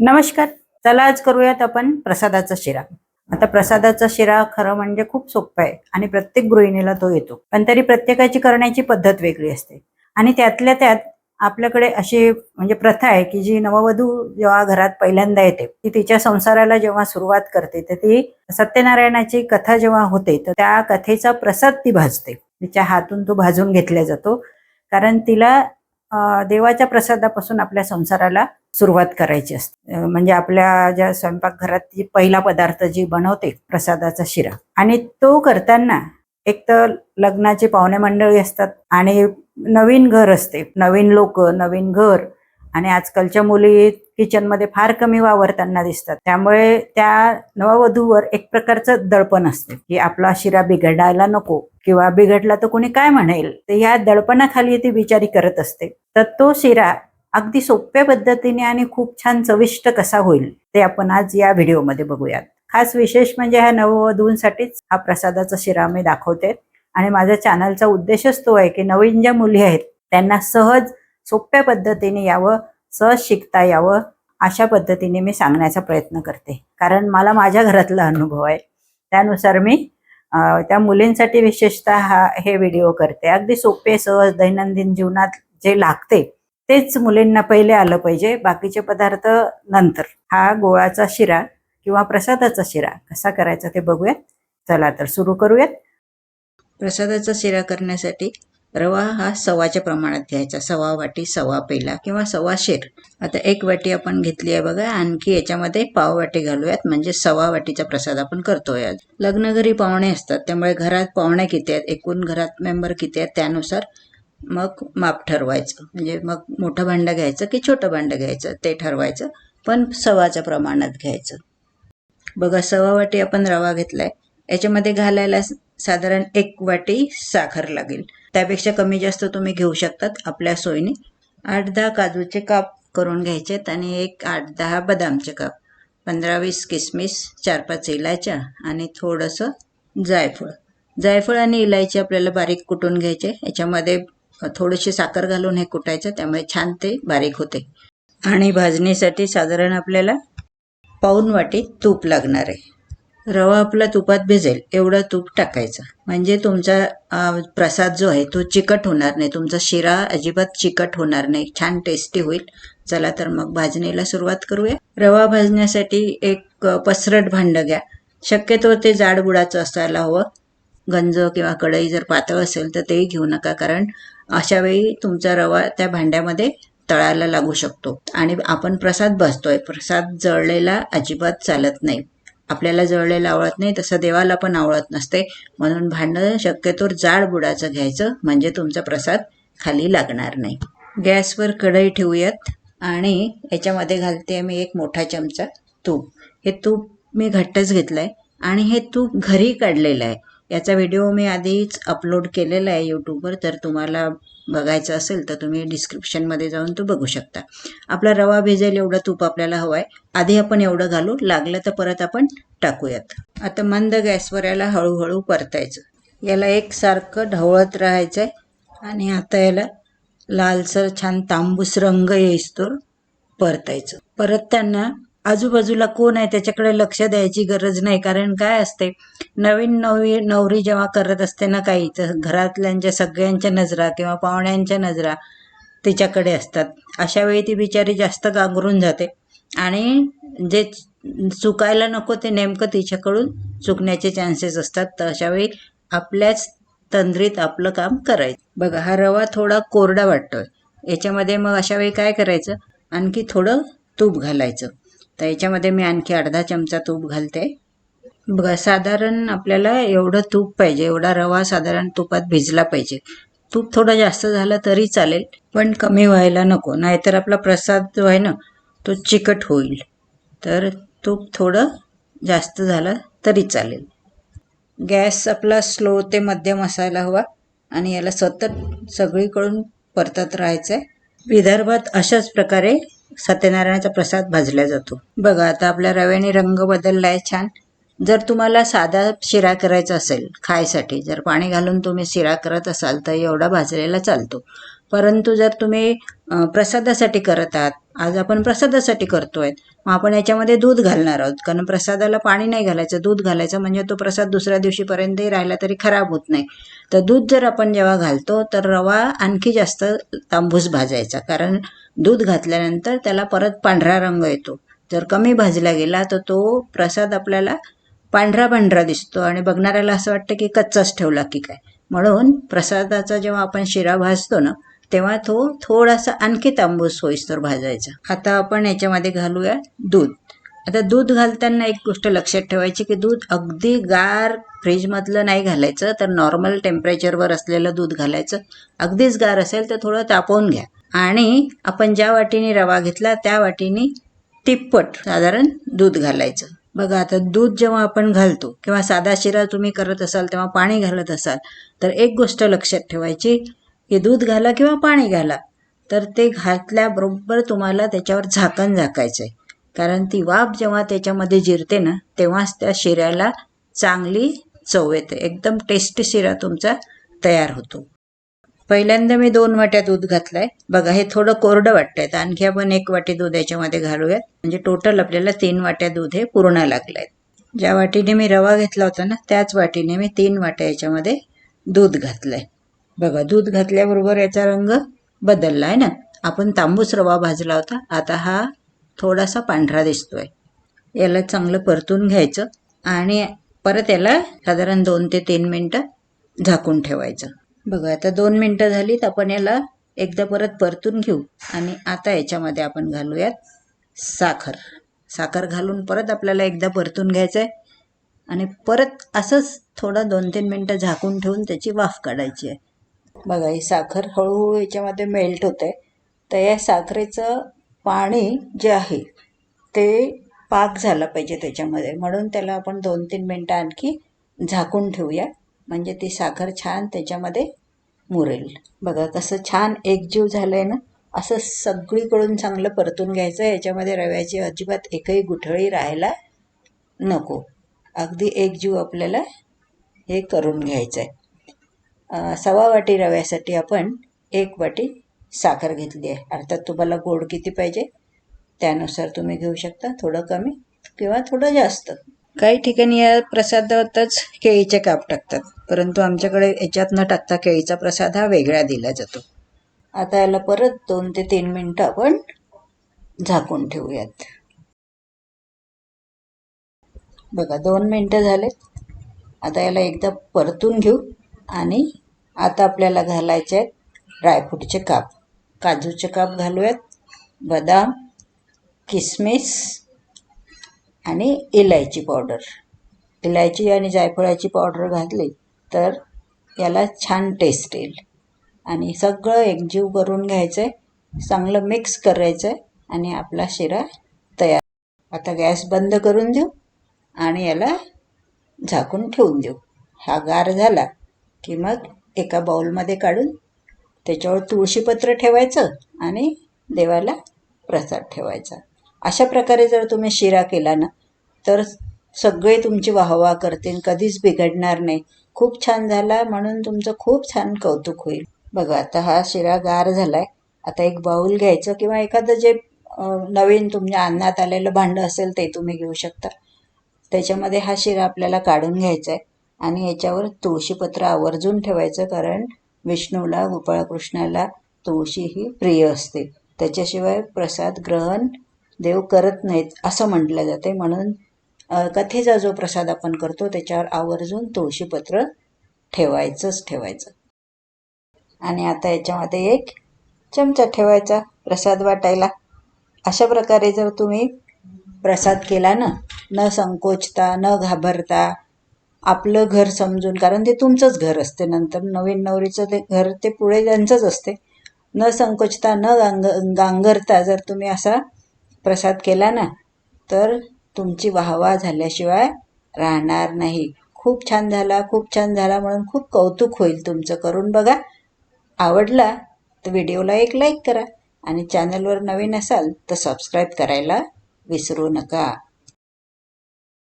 नमस्कार. चला आज करूयात आपण प्रसादाचा शिरा. आता प्रसादाचा शिरा खरं म्हणजे खूप सोपं आहे आणि प्रत्येक गृहिणीला तो येतो. पण तरी प्रत्येकाची करण्याची पद्धत वेगळी असते. आणि त्यातल्या त्यात आपल्याकडे अशी म्हणजे प्रथा आहे की जी नववधू जेव्हा घरात पहिल्यांदा येते ती तिच्या संसाराला जेव्हा सुरुवात करते तर ती सत्यनारायणाची कथा जेव्हा होते तर त्या कथेचा प्रसाद ती भाजते. तिच्या हातून तो भाजून घेतला जातो. कारण तिला देवाच्या प्रसादापासून आपल्या संसाराला सुरुवात करायची असते. म्हणजे आपल्या ज्या स्वयंपाकघरात जी पहिला पदार्थ जी बनवते प्रसादाचा शिरा. आणि तो करताना एक तर लग्नाची पाहुणे मंडळी असतात आणि नवीन घर असते. नवीन लोक नवीन घर. आणि आजकालच्या मुली किचनमध्ये फार कमी वावरताना दिसतात. त्यामुळे त्या नववधूवर एक प्रकारचं दडपण असते की आपला शिरा बिघडायला नको किंवा बिघडला तर कोणी काय म्हणेल? तर या दडपणाखाली ती बिचारी करत असते. तर तो शिरा अगदी सोप्या पद्धतीने आणि खूप छान चविष्ट कसा होईल ते आपण आज या व्हिडिओमध्ये बघूयात. खास विशेष म्हणजे ह्या नववधूंसाठीच हा प्रसादाचा शिरा मी दाखवते. आणि माझ्या चॅनलचा उद्देशच तो आहे की नवीन ज्या मुली आहेत त्यांना सहज सोप्या पद्धतीने यावं सहज शिकता यावं अशा पद्धतीने मी सांगण्याचा प्रयत्न करते. कारण मला माझ्या घरातला अनुभव आहे. त्यानुसार मी त्या मुलींसाठी विशेषतः हा हे व्हिडिओ करते. अगदी सोपे सहज दैनंदिन जीवनात जे लागते तेच मुलींना पहिले आलं पाहिजे बाकीचे पदार्थ नंतर. हा गोळाचा शिरा किंवा प्रसादाचा शिरा कसा करायचा ते बघूयात. चला तर सुरू करूयात. प्रसादाचा शिरा करण्यासाठी रवा हा सव्वाच्या प्रमाणात घ्यायचा. सव्वा वाटी सव्वा पेला किंवा सव्वा शेर. आता एक वाटी आपण घेतली आहे बघा. आणखी याच्यामध्ये पाव वाटी घालूयात. म्हणजे सव्वा वाटीचा प्रसाद आपण करतोय लग्न घरी पाहुणे असतात. त्यामुळे घरात पाहुणे किती आहेत? एकूण घरात मेंबर किती आहेत? त्यानुसार मग माप ठरवायचं. म्हणजे मग मोठं भांडं घ्यायचं की छोटं भांडं घ्यायचं ते ठरवायचं. पण सव्वाच्या प्रमाणात घ्यायचं. बघा सव्वा वाटी आपण रवा घेतलाय. याच्यामध्ये घालायला साधारण एक वाटी साखर लागेल. त्यापेक्षा कमी जास्त तुम्ही घेऊ शकतात आपल्या सोयीने. आठ दहा काजूचे काप करून घ्यायचेत आणि एक आठ दहा बदामचे काप. पंधरा वीस किसमिस चार पाच इलायच्या आणि थोडंसं जायफळ. जायफळ आणि इलायची आपल्याला बारीक कुटून घ्यायचे. याच्यामध्ये थोडीशी साखर घालून हे कुटायचं त्यामुळे छान ते बारीक होते. आणि भाजणीसाठी साधारण आपल्याला पाऊन वाटी तूप लागणार आहे. रवा आपला तुपात भिजेल एवढं तूप टाकायचं. म्हणजे तुमचा प्रसाद जो आहे तो चिकट होणार नाही. तुमचा शिरा अजिबात चिकट होणार नाही. छान टेस्टी होईल. चला तर मग भाजणीला सुरुवात करूया. रवा भाजण्यासाठी एक पसरट भांडं घ्या. शक्यतो ते जाड बुडाचं असायला हवं. गंज किंवा कढई जर पातळ असेल तर तेही घेऊ नका. कारण अशा वेळी तुमचा रवा त्या भांड्यामध्ये तळायला लागू शकतो. आणि आपण प्रसाद भाजतोय. प्रसाद जळलेला अजिबात चालत नाही. आपल्याला जळलेला आवडत नाही तसं देवाला पण आवडत नसते. म्हणून भांडं शक्यतो जाड बुडाचं घ्यायचं म्हणजे तुमचा प्रसाद खाली लागणार नाही. गॅसवर कढई ठेवूयात. आणि याच्यामध्ये घालते मी एक मोठा चमचा तूप. हे तूप मी घट्टच घेतलं आहे आणि हे तूप घरी काढलेलं आहे. याचा व्हिडिओ मी आधीच अपलोड केलेला आहे यूट्यूबवर तर तुम्हाला बघायचं असेल तर तुम्ही डिस्क्रिप्शनमध्ये जाऊन तो बघू शकता. आपला रवा भिजेल एवढं तूप आपल्याला हवं आहे आधी आपण एवढं घालू. लागलं तर परत आपण टाकूयात. आता मंद गॅसवर याला हळूहळू परतायचं. याला एकसारखं ढवळत राहायचं आहे आणि आता याला लालसर छान तांबूस रंग येईस्तोर परतायचं. परतताना आजूबाजूला कोण आहे त्याच्याकडे लक्ष द्यायची गरज नाही. कारण काय असते नवीन नवी नवरी जेव्हा करत असते ना काही तर घरातल्यांच्या सगळ्यांच्या नजरा किंवा पाहुण्यांच्या नजरा तिच्याकडे असतात. अशा वेळी ती बिचारी जास्त गांगरून जाते. आणि जे चुकायला नको ते नेमकं तिच्याकडून चुकण्याचे चान्सेस असतात. तर अशा वेळी आपल्याच तंद्रीत आपलं काम करायचं. बघा हा रवा थोडा कोरडा वाटतोय. याच्यामध्ये मग अशा वेळी काय करायचं? आणखी थोडं तूप घालायचं. तर याच्यामध्ये मी आणखी अर्धा चमचा तूप घालते. बघा साधारण आपल्याला एवढं तूप पाहिजे एवढा रवा साधारण तुपात भिजला पाहिजे. तूप थोडं जास्त झालं तरी चालेल पण कमी व्हायला नको नाहीतर आपला प्रसाद जो आहे ना तो चिकट होईल. तर तूप थोडं जास्त झालं तरी चालेल. गॅस आपला स्लो ते मध्यम असायला हवा आणि याला सतत सगळीकडून परतत राहायचं आहे विदर्भात अशाच प्रकारे सत्यनारायणाचा प्रसाद भाजला जातो. बघा आता आपल्या रव्याने रंग बदलला आहे छान. जर तुम्हाला साधा शिरा करायचा असेल खायसाठी जर पाणी घालून तुम्ही शिरा करत असाल तर एवढा भाजलेला चालतो. परंतु जर तुम्ही प्रसादासाठी करत आहात आज आपण प्रसादासाठी करतोय मग आपण याच्यामध्ये दूध घालणार आहोत. कारण प्रसादाला पाणी नाही घालायचं. दूध घालायचं म्हणजे तो प्रसाद दुसऱ्या दिवशीपर्यंतही राहिला तरी खराब होत नाही. तर दूध जर आपण जेव्हा घालतो तर रवा आणखी जास्त तांबूस भाजायचा. कारण दूध घातल्यानंतर त्याला परत पांढरा रंग येतो. जर कमी भाजला गेला तर तो प्रसाद आपल्याला पांढरा पांढरा दिसतो. आणि बघणाऱ्याला असं वाटतं की कच्चाच ठेवला की काय. म्हणून प्रसादाचा जेव्हा आपण शिरा भाजतो ना तेव्हा तो थोडासा आणखी तांबूस सोयीस्तर भाजायचा. आता आपण याच्यामध्ये घालूया दूध. आता दूध घालताना एक गोष्ट लक्षात ठेवायची की दूध अगदी गार फ्रीजमधलं नाही घालायचं तर नॉर्मल टेम्परेचरवर असलेलं दूध घालायचं. अगदीच गार असेल तर थोडं तापवून घ्या. आणि आपण ज्या वाटीने रवा घेतला त्या वाटीने तिप्पट साधारण दूध घालायचं. बघा आता दूध जेव्हा आपण घालतो किंवा साधा शिरा तुम्ही करत असाल तेव्हा पाणी घालत असाल तर एक गोष्ट लक्षात ठेवायची हे दूध घाला किंवा पाणी घाला तर ते घातल्याबरोबर तुम्हाला त्याच्यावर झाकण झाकायचं आहे कारण ती वाफ जेव्हा त्याच्यामध्ये जिरते ना तेव्हाच त्या शिऱ्याला चांगली चव येते. एकदम टेस्टी शिरा तुमचा तयार होतो. पहिल्यांदा मी दोन वाट्या दूध घातलंय. बघा हे थोडं कोरडं वाटतंय. तर आणखी आपण एक वाटी दूध याच्यामध्ये घालूयात. म्हणजे टोटल आपल्याला तीन वाट्या दूध हे पूर्ण लागलंय. ज्या वाटीने मी रवा घेतला होता ना त्याच वाटीने मी तीन वाट्या याच्यामध्ये दूध घातलंय. बघा दूध घातल्याबरोबर याचा रंग बदलला आहे ना? आपण तांबूस रवा भाजला होता. आता हा थोडासा पांढरा दिसतोय. याला चांगलं परतून घ्यायचं आणि परत याला साधारण दोन ते तीन मिनटं झाकून ठेवायचं. बघा आता दोन मिनटं झालीत. आपण याला एकदा परत परतून घेऊ आणि आता याच्यामध्ये आपण घालूयात साखर. साखर घालून परत आपल्याला एकदा परतून घ्यायचं आहे आणि परत असंच थोडं दोन तीन मिनटं झाकून ठेवून त्याची वाफ काढायची आहे. बघा ही साखर हळूहळू याच्यामध्ये मेल्ट होते. आहे तर या साखरेचं पाणी जे आहे ते पाक झाला पाहिजे त्याच्यामध्ये. म्हणून त्याला आपण दोन तीन मिनटं आणखी झाकून ठेवूया. म्हणजे ती साखर छान त्याच्यामध्ये मुरेल. बघा कसं छान एकजीव झालं आहे ना? असं सगळीकडून चांगलं परतून घ्यायचं. याच्यामध्ये रव्याची अजिबात एकही गुठळी राहायला नको. अगदी एकजीव आपल्याला हे करून घ्यायचं आहे सव्वा वाटी रव्यासाठी आपण एक वाटी साखर घेतली आहे. अर्थात तुम्हाला गोड किती पाहिजे त्यानुसार तुम्ही घेऊ शकता. थोडं कमी किंवा थोडं जास्त. काही ठिकाणी या प्रसादातच केळीचे काप टाकतात. परंतु आमच्याकडे याच्यात न टाकता केळीचा प्रसाद हा वेगळा दिला जातो. आता याला परत दोन ते तीन मिनटं आपण झाकून ठेवूयात. बघा दोन मिनटं झालेत. आता याला एकदा परतून घेऊ आणि आता आपल्याला घालायचे आहेत ड्रायफ्रूटचे काप. काजूचे काप घालूयात बदाम किसमिस आणि इलायची पावडर. इलायची आणि जायफळाची पावडर घातली तर याला छान टेस्ट येईल. आणि सगळं एकजीव करून घ्यायचं आहे चांगलं मिक्स करायचं आहे आणि आपला शिरा तयार. आता गॅस बंद करून देऊ आणि याला झाकून ठेवून देऊ. हा गार झाला की मग एका बाउलमध्ये काढून त्याच्यावर तुळशीपत्र ठेवायचं आणि देवाला प्रसाद ठेवायचा. अशा प्रकारे जर तुम्ही शिरा केला ना तर सगळे तुमची वाहवा करतील कधीच बिघडणार नाही. खूप छान झाला म्हणून तुमचं खूप छान कौतुक होईल. बघा आता हा शिरा गार झाला आहे आता एक बाऊल घ्यायचं किंवा एखादं जे नवीन तुमच्या अन्नात आलेलं भांडं असेल ते तुम्ही घेऊ शकता. त्याच्यामध्ये हा शिरा आपल्याला काढून घ्यायचा आहे आणि याच्यावर तुळशीपत्र आवर्जून ठेवायचं कारण विष्णूला गोपाळकृष्णाला तुळशी ही प्रिय असते. त्याच्याशिवाय प्रसाद ग्रहण देव करत नाहीत असं म्हटलं जाते. म्हणून कथेचा जो प्रसाद आपण करतो त्याच्यावर आवर्जून तुळशीपत्र ठेवायचंच ठेवायचं. आणि आता याच्यामध्ये एक चमचा ठेवायचा प्रसाद वाटायला. अशा प्रकारे जर तुम्ही प्रसाद केला ना न संकोचता न घाबरता आपलं घर समजून कारण ते तुमचंच घर असते. नंतर नवीन नवरीचं ते घर ते पुढे त्यांचंच असते. न संकोचता न गांग गांगरता जर तुम्ही असा प्रसाद केला ना तर तुमची वाहवा झाल्याशिवाय राहणार नाही. खूप छान झाला खूप छान झाला म्हणून खूप कौतुक होईल तुमचं. करून बघा. आवडला तर व्हिडिओला एक लाईक करा आणि चॅनलवर नवीन असाल तर सबस्क्राईब करायला विसरू नका.